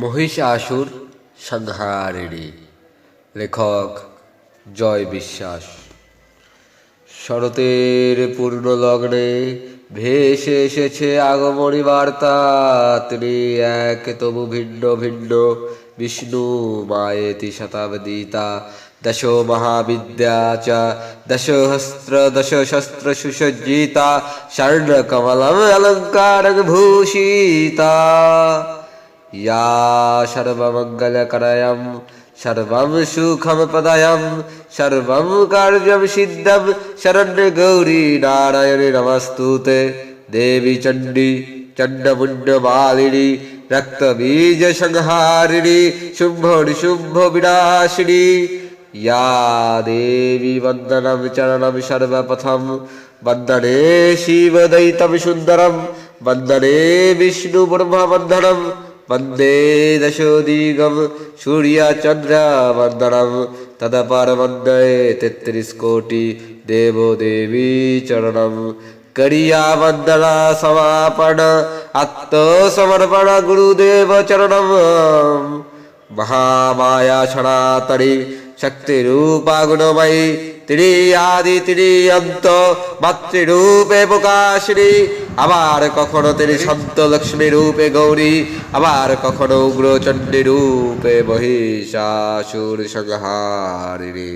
মহিষাসুর সংহারিণী লেখক জয় বিশ্বাস। শরতের পূর্ণ লগ্নে ভেসে এসেছে আগমনী বার্তা। তিনি এক তবু ভিন্ন ভিন্ন বিষ্ণু, মায়েতি শতাবদীতা দশ মহাবিদ্যা চ দশহস্র দশশস্ত্র সুসজ্জিতা। স্বর্ণকমলম অলঙ্কার ভূষিতা। या सर्वमङ्गलकरयं सर्वं सुखमपदयं सर्वं कार्यं सिद्धं शरण्यगौरी नारायणि नमस्तु ते देवी चण्डी चण्डमुण्डमालिनी रक्तबीजसंहारिणी शुम्भनिशुम्भविनाशिनी या देवी वन्दनं चरणं सर्वप्रथम वन्दने शिवदयितं सुन्दरं वन्दने विष्णुब्रह्मवन्दनं वन्दे दशोदीगं सूर्याचन्द्रावन्दनं तदपरवन्दये तेत्रिस्कोटि देवो देवी चरणं करियावन्दना समापण आत्मसमर्पण गुरुदेव चरणम् महामाया सनातनि शक्तिरूपा गुणमयि त्रियादि त्रियन्त मातृरूपे प्रकाशिनी আবার কখনো তিনি সন্ত লক্ষ্মী রূপে গৌরী আবার কখনো উগ্রচণ্ডী রূপে বহিষাসুর সংহারিণী